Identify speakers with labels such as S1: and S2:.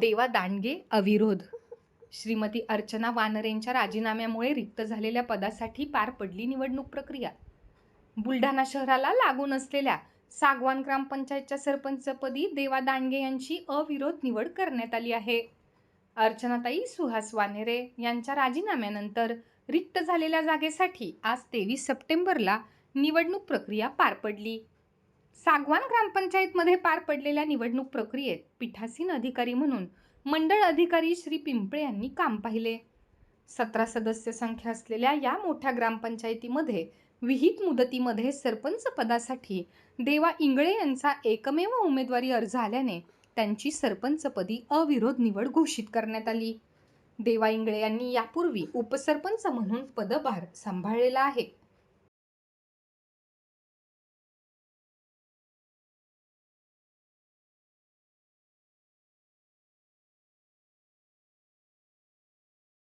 S1: देवा दांडगे अविरोध. श्रीमती अर्चना वानरेंच्या राजीनाम्यामुळे रिक्त झालेल्या पदासाठी पार पडली निवडणूक प्रक्रिया. बुलढाणा शहराला लागून असलेल्या सागवान ग्रामपंचायतच्या सरपंचपदी देवा दांडगे यांची अविरोध निवड करण्यात आली आहे. अर्चनाताई सुहास वानेरे यांच्या राजीनाम्यानंतर रिक्त झालेल्या जागेसाठी आज तेवीस सप्टेंबरला निवडणूक प्रक्रिया पार पडली. सागवान ग्रामपंचायतमध्ये पार पडलेल्या निवडणूक प्रक्रियेत पीठासीन अधिकारी म्हणून मंडळ अधिकारी श्री पिंपळे यांनी काम पाहिले. सतरा सदस्य संख्या असलेल्या या मोठ्या ग्रामपंचायतीमध्ये विहित मुदतीमध्ये सरपंच पदासाठी देवा इंगळे यांचा एकमेव उमेदवारी अर्ज आल्याने त्यांची सरपंचपदी अविरोध निवड घोषित करण्यात आली. देवा इंगळे यांनी यापूर्वी उपसरपंच म्हणून पदभार सांभाळलेला आहे.